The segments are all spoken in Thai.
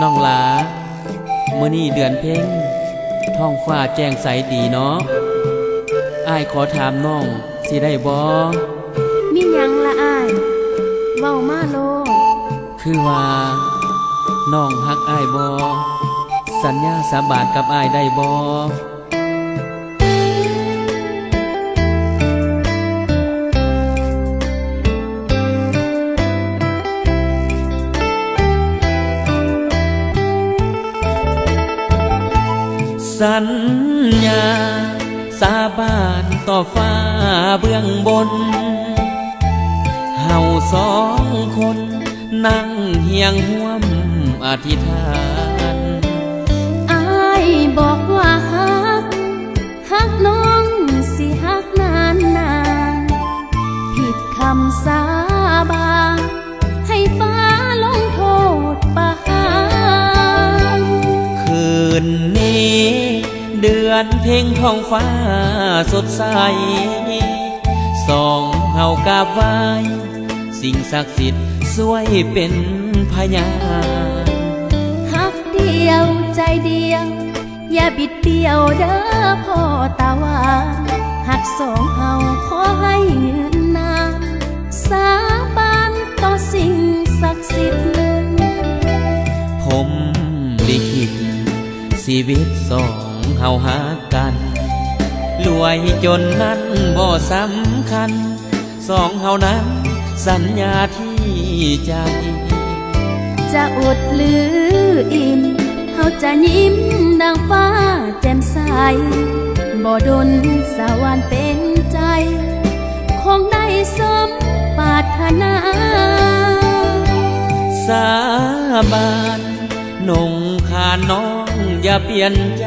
น้องหลามื้อนี้เดือนเพ็งท้องฟ้าแจ้งใสดีเนาะอ้ายขอถามน้องสิได้บ่มีหยังละอายเว้ามาโลดคือว่าน้องฮักอ้ายบ่สัญญาสาบานกับอ้ายได้บ่ สัญญา สาบานต่อฟ้าเบื้องบน เฮาสองคน นั่งเฮียงห่วมอธิษฐานอายบอกว่าฮักฮักน้องสิฮักนานนานผิดคำสาบาน อนเพ่งท้องฟ้าสดใสสองเฮากราบไหว้สิ่งศักดิ์สิทธิ์ช่วยเป็นพยานฮักเดียวใจเดียว อย่าบิดเบี้ยวเด้อพ่อตาหวานหักสองเฮาขอให้ยืนนานสาาหากันรวยจนนั้นบ่สำคัญ สองเฮานั้นสัญญาที่ใจ จะอดหรืออิ่มเฮาจะยิ้มดังฟ้าแจ่มใสบ่ดนสวรรค์เป็นใจ คงได้สมปรารถนา สาบานนงคาน้องอย่าเปลี่ยนใจ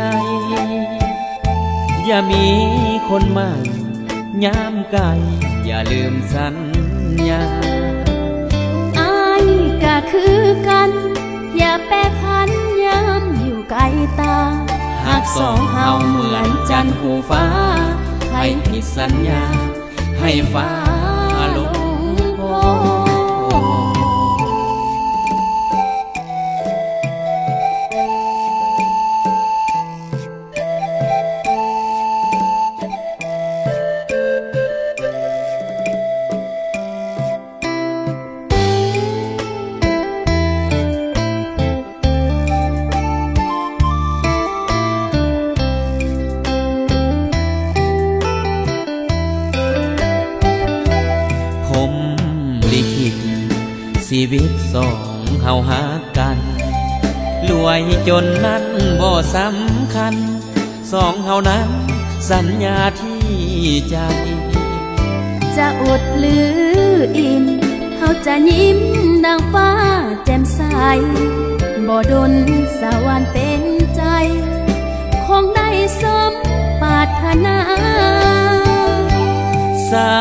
อย่ามีคนใหม่ยามไกลอย่าลืมสัญญาอายก็คือกัน อย่าแปรพันยามอยู่ไกลตา หากสองเฮาเหมือนจันทร์หูฟ้า ให้ผิดสัญญาให้ฟ้า ชีวิตสองเฮาหากันรวยจนนั้นบ่สำคัญ สองเฮานั้นสัญญาที่ใจ จะอดหรืออิ่มเฮาจะยิ้มดังฟ้าแจ่มใสบ่ดนสวรรค์เป็นใจ คงได้สมปรารถนา สา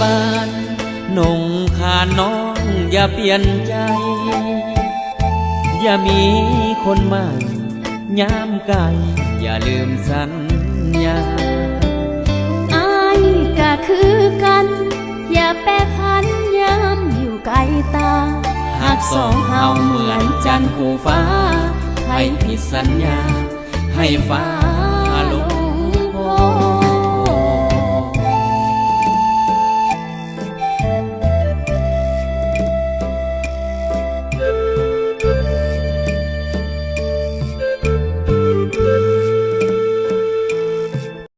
บานนง คาน้องอย่าเปลี่ยนใจ อย่ามีคนใหม่ยามไกลอย่าลืมสัญญาอายก็คือกัน อย่าแปรพันยามอยู่ไกลตา หากสองเฮาเหมือนจันทร์หูฟ้า ให้ผิดสัญญาให้ฟ้า